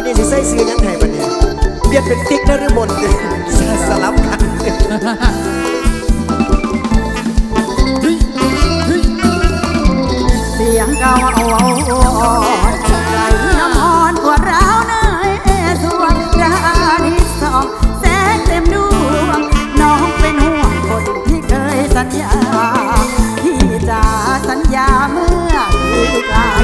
วันนี้สิใส่ซื้อยังไงบัดเนี่ยเปลี่ยนเป็นติ๊กนฤมลสลับกันเสียงเก่าเอาเอาใจน้ำมอนปวดร้าวเนยสวงรานิสองแสงเต็มดวงน้องเป็นห่วงคนที่เคยสัญญาพี่จะสัญญาเมื่อพี่กลา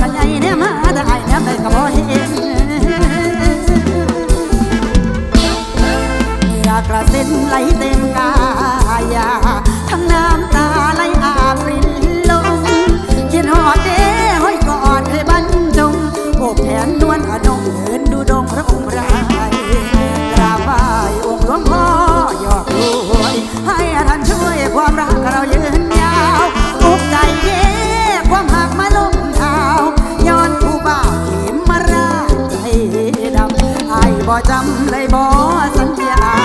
กันใหญ่เนี่ยมาแต่ไอ้เนี่ยได้ก็บ่เห็นอยากกระเซ็นไหลเต็มกา ขอสัญญา